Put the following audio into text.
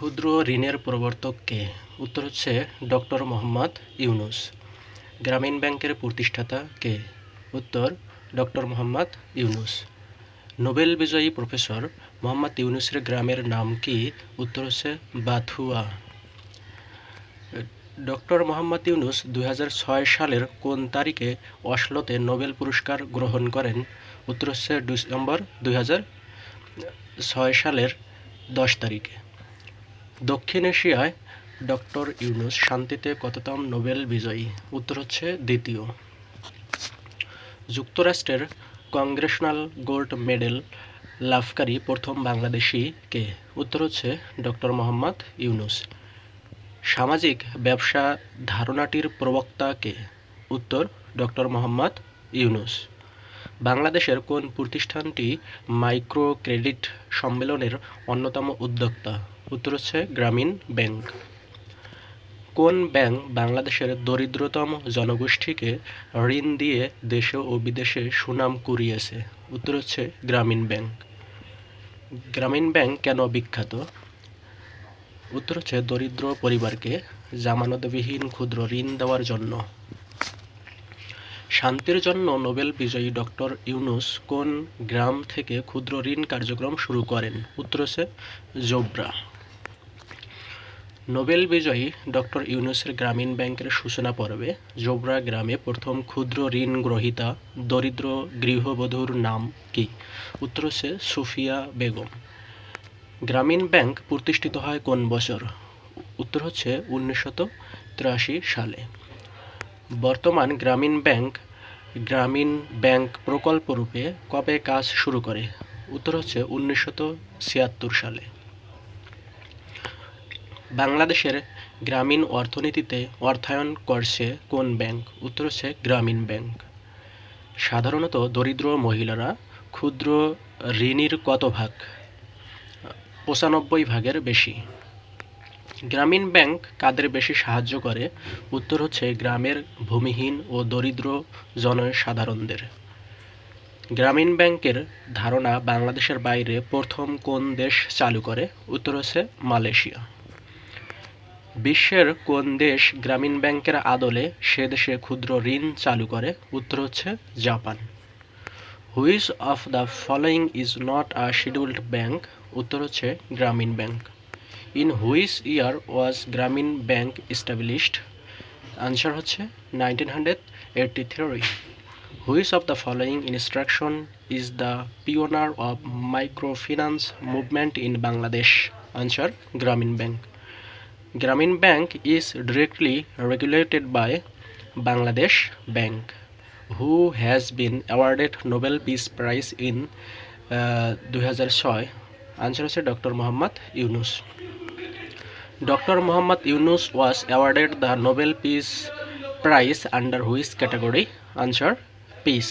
ক্ষুদ্র ঋণের প্রবর্তক কে? উত্তর হচ্ছে ডক্টর মোহাম্মদ ইউনুস। গ্রামীণ ব্যাংকের প্রতিষ্ঠাতা কে? উত্তর ডক্টর মোহাম্মদ ইউনুস। নোবেল বিজয়ী প্রফেসর মোহাম্মদ ইউনুসের গ্রামের নাম কি? উত্তর হচ্ছে বাথুয়া। ডক্টর মোহাম্মদ ইউনুস দুই হাজার ছয় সালের কোন তারিখে অসলোতে নোবেল পুরস্কার গ্রহণ করেন? উত্তর হচ্ছে ডিসেম্বর দুই সালের দশ তারিখে। দক্ষিণ এশিয়ায় ডক্টর ইউনুস শান্তিতে কততম নোবেল বিজয়ী? উত্তর হচ্ছে দ্বিতীয়। যুক্তরাষ্ট্রের কংগ্রেশনাল গোল্ড মেডেল লাভকারী প্রথম বাংলাদেশি কে? উত্তর হচ্ছে ডক্টর মোহাম্মদ ইউনুস। সামাজিক ব্যবসা ধারণাটির প্রবক্তা কে? উত্তর ডক্টর মোহাম্মদ ইউনুস। বাংলাদেশের কোন প্রতিষ্ঠানটি মাইক্রো ক্রেডিট সম্মেলনের অন্যতম উদ্যোক্তা? উত্তর হচ্ছে গ্রামীণ ব্যাংক। কোন ব্যাংক বাংলাদেশের দরিদ্রতম জনগোষ্ঠীকে ঋণ দিয়ে দেশে ও বিদেশে সুনাম কুড়িয়েছে? উত্তর হচ্ছে গ্রামীণ ব্যাংক। গ্রামীণ ব্যাংক কেন বিখ্যাত? উত্তর হচ্ছে দরিদ্র পরিবারকে জামানতবিহীন ক্ষুদ্র ঋণ দেওয়ার জন্য। শান্তির জন্য নোবেল বিজয়ী ডক্টর ইউনুস কোন গ্রাম থেকে ক্ষুদ্র ঋণ কার্যক্রম শুরু করেন? উত্তর হচ্ছে জোবরা। নোবেল বিজয়ী ডক্টর ইউনুসের গ্রামীণ ব্যাংকের সূচনা পর্বে জোবরা গ্রামে প্রথম ক্ষুদ্র ঋণ গ্রহীতা দরিদ্র গৃহবধূর নাম কি? উত্তর হচ্ছে সুফিয়া বেগম। গ্রামীণ ব্যাংক প্রতিষ্ঠিত হয় কোন বছর? উত্তর হচ্ছে উনিশশত সালে। বর্তমান গ্রামীণ ব্যাংক গ্রামীণ ব্যাংক প্রকল্পরূপে কবে কাজ শুরু করে? উত্তর হচ্ছে উনিশশত সালে। বাংলাদেশের গ্রামীণ অর্থনীতিতে অর্থায়ন করছে কোন ব্যাংক? উত্তর হচ্ছে গ্রামীণ ব্যাংক। সাধারণত দরিদ্র মহিলারা ক্ষুদ্র ঋণীর কত ভাগ পঁচানব্বই ভাগের বেশি। গ্রামীণ ব্যাংক কাদের বেশি সাহায্য করে? উত্তর হচ্ছে গ্রামের ভূমিহীন ও দরিদ্র জনসাধারণদের। গ্রামীণ ব্যাংকের ধারণা বাংলাদেশের বাইরে প্রথম কোন দেশ চালু করে? উত্তর হচ্ছে মালয়েশিয়া। বিশ্বের কোন দেশ গ্রামীণ ব্যাংকের আদলে সে দেশে ক্ষুদ্র ঋণ চালু করে? উত্তর হচ্ছে Japan. Which of the following is not a scheduled bank? উত্তর হচ্ছে Grameen bank. In which year was Grameen bank established? Answer হচ্ছে nineteen hundred eighty three. Which of the following instruction is the pioneer of microfinance movement in Bangladesh? Answer Grameen bank. Grameen bank directly regulated by Bangladesh Bank, who has been awarded Nobel Peace Prize in দুই হাজার ছয়। Answer হচ্ছে doctor Mohammad Yunus. Doctor Mohammad Yunus was awarded the Nobel peace prize under which category answer peace